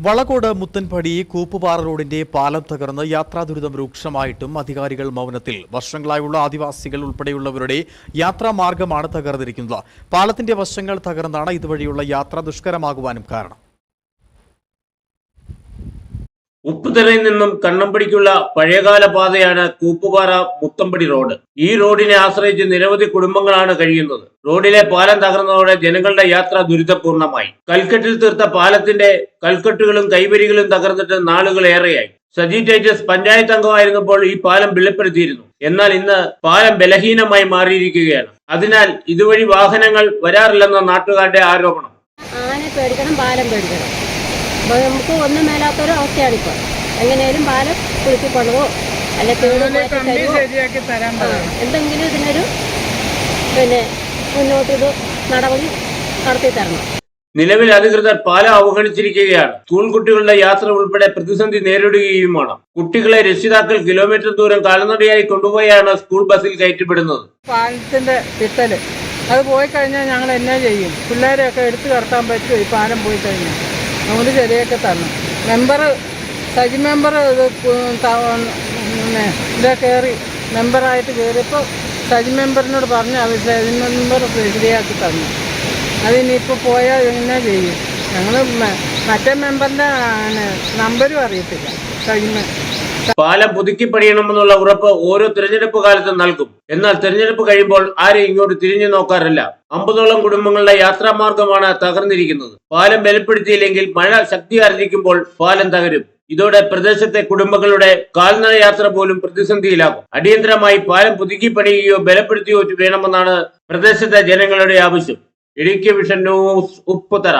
വളകോട് മുത്തൻപടി കൂപ്പുപാറ റോഡിന്റെ പാലം തകർന്ന് യാത്രാ ദുരിതം രൂക്ഷമായിട്ടും അധികാരികൾ മൗനത്തിൽ. വർഷങ്ങളായുള്ള ആദിവാസികൾ ഉൾപ്പെടെയുള്ളവരുടെ യാത്രാ മാർഗമാണ് തകർന്നിരിക്കുന്നത്. പാലത്തിന്റെ വശങ്ങൾ തകർന്നാണ് ഇതുവഴിയുള്ള യാത്ര ദുഷ്കരമാകുവാനും കാരണം. ഉപ്പുതറയിൽ നിന്നും കണ്ണമ്പടിക്കുള്ള പഴയകാല പാതയാണ് കൂപ്പുപാറ മുത്തമ്പടി റോഡ്. ഈ റോഡിനെ ആശ്രയിച്ച് നിരവധി കുടുംബങ്ങളാണ് കഴിയുന്നത്. റോഡിലെ പാലം തകർന്നതോടെ ജനങ്ങളുടെ യാത്ര ദുരിതപൂർണമായി. കൽക്കെട്ടിൽ തീർത്ത പാലത്തിന്റെ കൽക്കെട്ടുകളും കൈവരികളും തകർന്നിട്ട് നാളുകൾ ഏറെയായി. സജി ടൈറ്റസ് പഞ്ചായത്ത് അംഗമായിരുന്നപ്പോൾ ഈ പാലം വെളിപ്പെടുത്തിയിരുന്നു. എന്നാൽ ഇന്ന് പാലം ബലഹീനമായി മാറിയിരിക്കുകയാണ്. അതിനാൽ ഇതുവഴി വാഹനങ്ങൾ വരാറില്ലെന്ന നാട്ടുകാരുടെ ആരോപണം. പാലം പേടിക്കണം. അപ്പോൾ നമുക്ക് ഒന്നും മേലാത്തൊരു അവസ്ഥയാണിപ്പോൾ എങ്ങനെയാലും പാലം കൊണ്ടുവോ അല്ലെ ആ, എന്തെങ്കിലും ഇതിനൊരു പിന്നെ മുന്നോട്ട് ഇത് നടപടി നടത്തി തരണം. നിലവിൽ അധികൃതർ പാലം അവഗണിച്ചിരിക്കുകയാണ്. തൂൺ കുട്ടികളുടെ യാത്ര ഉൾപ്പെടെ പ്രതിസന്ധി നേരിടുകയുമാണ് കുട്ടികളെ രക്ഷിതാക്കൾ കിലോമീറ്റർ ദൂരം കാൽനടയായി കൊണ്ടുപോയാണ് സ്കൂൾ ബസ്സിൽ കയറ്റിപ്പെടുന്നത് പാലത്തിന്റെ തിട്ടൽ. അത് പോയി കഴിഞ്ഞാൽ ഞങ്ങൾ എന്നാ ചെയ്യും? പിള്ളേരെയൊക്കെ എടുത്തു കടത്താൻ പറ്റുമോ ഈ പാലം പോയി കഴിഞ്ഞാൽ? അതുകൊണ്ട് ചെറിയൊക്കെ തന്നു മെമ്പർ സജി മെമ്പർ ഇത് പിന്നെ ഇതാ കയറി മെമ്പറായിട്ട് കയറിയപ്പോൾ സജി മെമ്പറിനോട് പറഞ്ഞു അവർ സജി മെമ്പർ ശരിയാക്കി തന്നു. അതിനിപ്പോൾ പോയാൽ എങ്ങനെ ചെയ്യും. ഞങ്ങൾ മറ്റേ മെമ്പറിന്റെ നമ്പരും അറിയത്തില്ല. സജി മെ- പാലം പുതുക്കി പണിയണമെന്നുള്ള ഉറപ്പ് ഓരോ തിരഞ്ഞെടുപ്പ് കാലത്തും നൽകും. എന്നാൽ തിരഞ്ഞെടുപ്പ് കഴിയുമ്പോൾ ആരും ഇങ്ങോട്ട് തിരിഞ്ഞു നോക്കാറില്ല. അമ്പതോളം കുടുംബങ്ങളുടെ യാത്രാമാർഗമാണ് തകർന്നിരിക്കുന്നത്. പാലം ബലപ്പെടുത്തിയില്ലെങ്കിൽ മഴ ശക്തി ആർജിക്കുമ്പോൾ പാലം തകരും. ഇതോടെ പ്രദേശത്തെ കുടുംബങ്ങളുടെ കാൽനട യാത്ര പോലും പ്രതിസന്ധിയിലാകും. അടിയന്തരമായി പാലം പുതുക്കി പണിയുകയോ ബലപ്പെടുത്തുകയോ വേണമെന്നാണ് പ്രദേശത്തെ ജനങ്ങളുടെ ആവശ്യം. Idukki vision news Upputhara.